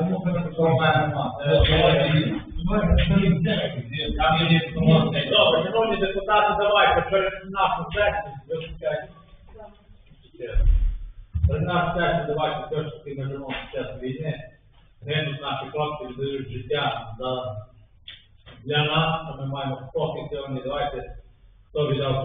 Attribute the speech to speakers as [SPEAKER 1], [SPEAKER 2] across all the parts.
[SPEAKER 1] Добре, шановні для нас, а маємо спокій. Давайте, хто віддав.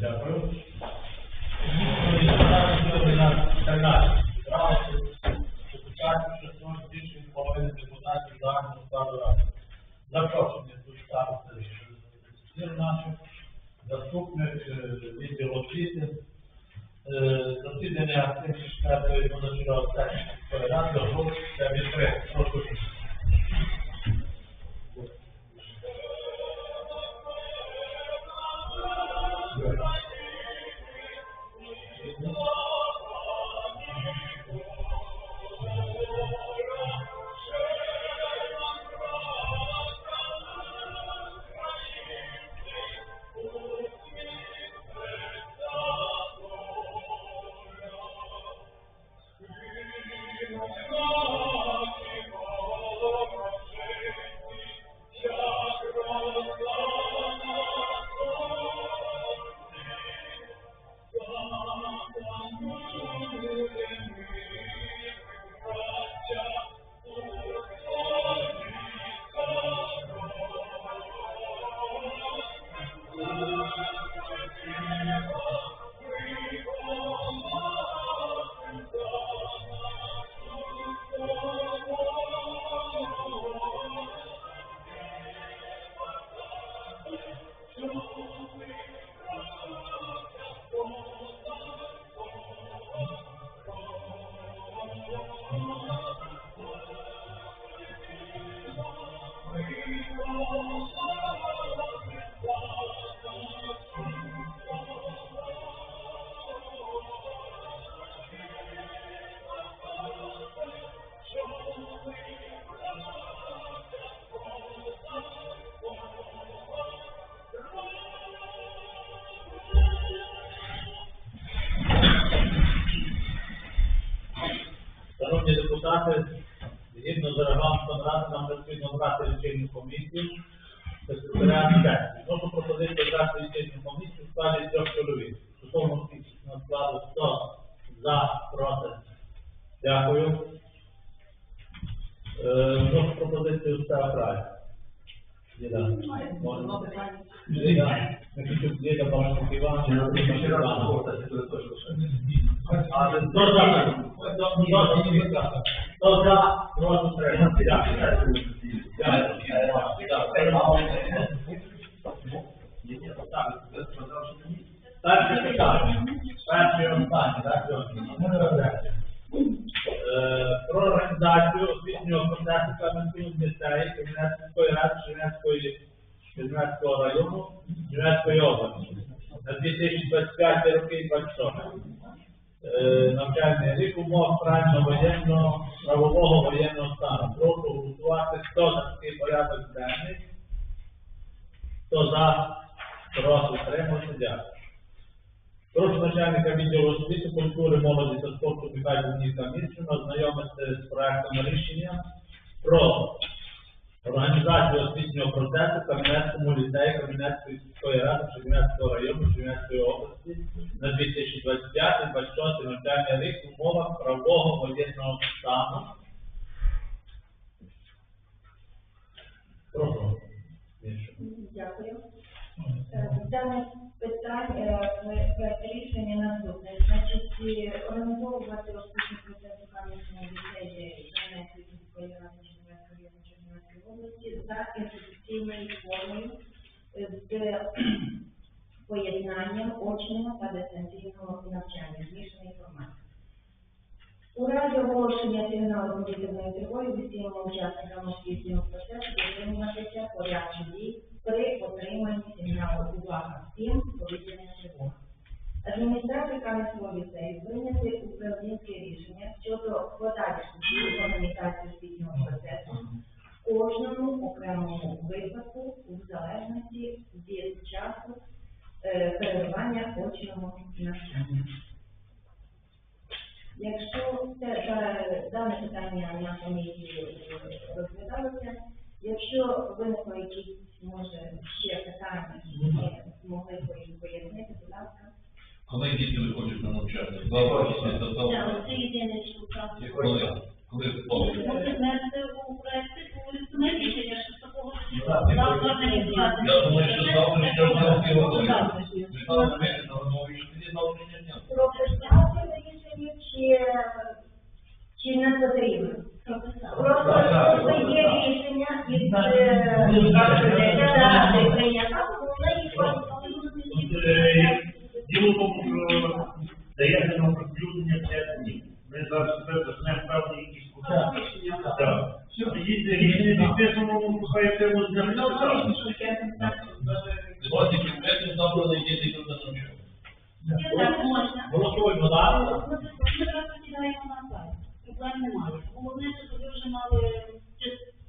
[SPEAKER 1] Дякую. Сьогодні на 14 зібралися депутатів, що сьогодні більше від половини депутатів загального складу ради. Запрошення тут ставиться зір наших, заступник, е, відділ освіти, Е, засідання 34-ї позачергової ради, оголошується відкритим. Прошу. Нам необхідно обрати лічильну комісію секретаріат сесії. Можу пропозицію обрати лічильну комісію в складі трьох чоловік. Стосовно на складу 100 за, проти. Дякую. Е, Прошу пропозицію Става Край. Діда. Можна? Прошу тримати. Дякую. Перше питання. Перше останнє, так. Е, Про організацію освітнього процесу Кам'янського ліцею Кам'янецької ради Чернецької Чернецького району Чернецької області на 2025 роки і 26 е, навчальний рік умов крайнього воєнного правового воєнного стану. Прошу голосувати, хто за такий порядок денний, хто за, прошу тримати, дякую. Прошу начальника відділу освіти, культури, молоді та спорту Михайло Ніка Міщина ознайомити з проектом рішення про організацію освітнього процесу Кам'янецькому ліцеї Кам'янецької сільської ради Чернівецького району Чернівецької області на 2025-2026 навчальний рік в умовах правового воєнного стану.
[SPEAKER 2] Дякую. Е, питання, е, рішення наступне. Значить, організовувати розпочний процес у Кам'янському ліцеї Чернецької сільської ради Чернівецької району Чернівецької області за інституційною формою е, з дистанційного навчання, змішаної формати. У разі оголошення сигналу повітряної тривоги усім учасникам освітнього процесу дотримуватися порядку дій при отриманні сигналу увага всім повітряна тривога. Адміністрація Кам'янського ліцею прийняти управлінське рішення щодо подальших дій організації освітнього процесу в кожному окремому випадку у залежності від часу перебування очного навчання. Якщо це е, дане питання на комісії е, розглядалося, якщо виникло якісь, може, ще питання, і ми змогли б пояснити, будь ласка.
[SPEAKER 3] Коли діти виходять на навчання? Роки після того.
[SPEAKER 4] Це єдине, що.
[SPEAKER 3] Коли? Коли повністю?
[SPEAKER 4] Може внести у проекти у рішення, що
[SPEAKER 3] Я думаю, що завтра ще завтра готові. Світлана Дмитрівна, Романович, тоді завтрашнього дня.
[SPEAKER 2] Прописати в чи, чи не потрібно? Просто є рішення і ради прийнята, вона їх
[SPEAKER 5] Ми
[SPEAKER 4] просто кидаємо на сайт. Проблем немає. Головне, щоб ви вже мали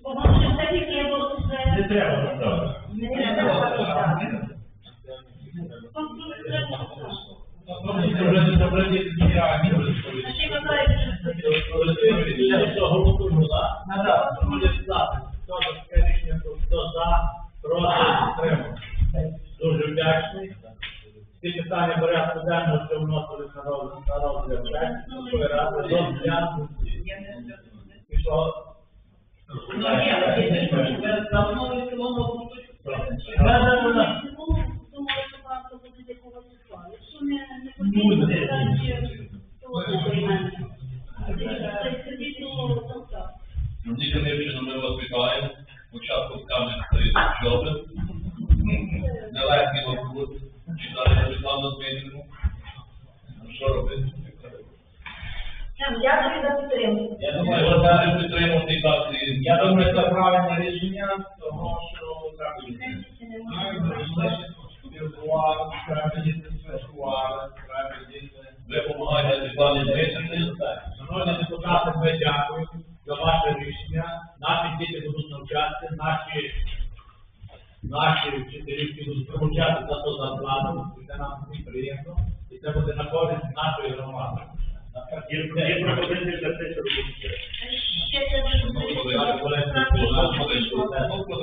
[SPEAKER 4] багато все таки було
[SPEAKER 5] Не треба нам
[SPEAKER 2] не треба.
[SPEAKER 4] Просто не треба писати.
[SPEAKER 3] Це вже не добре, я не
[SPEAKER 4] А ще казали, що
[SPEAKER 1] Що, голосуємо, так? Надо. Буде за. Хто за таке рішення, хто за, проти, підтримав. Дуже вдячний. Ці питання порядку денного, що на розгляд сесії, міської ради, розглянути. І тому що так.
[SPEAKER 3] Ви допомагаєте Світлані Дмитрівні.
[SPEAKER 1] Шановні депутати, ми дякуємо за ваше рішення. Наші діти будуть навчатися, наші, наші за.
[SPEAKER 5] Є пропозиція для те, що робити.
[SPEAKER 3] No.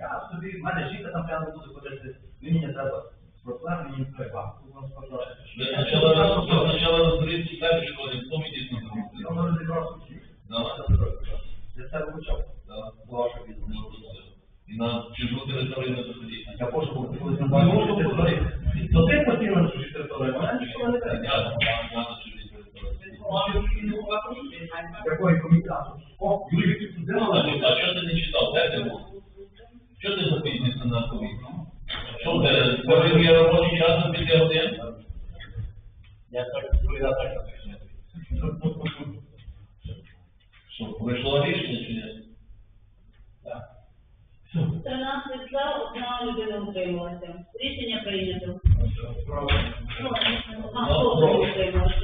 [SPEAKER 1] Я
[SPEAKER 6] собі, в мене жінка там прямо буде ходити, він мені треба проблем, мені треба. Тут вам що
[SPEAKER 3] читав? Де ти був? Що ти запізнився на комісію? Що ти, коли є робочий час, то після один? Я так, я так отвечаю. Що, вийшло рішення чи ні?
[SPEAKER 1] Так.
[SPEAKER 4] 13 за, одна людина утрималася. Рішення прийнято. Ну, а, хто утрималася?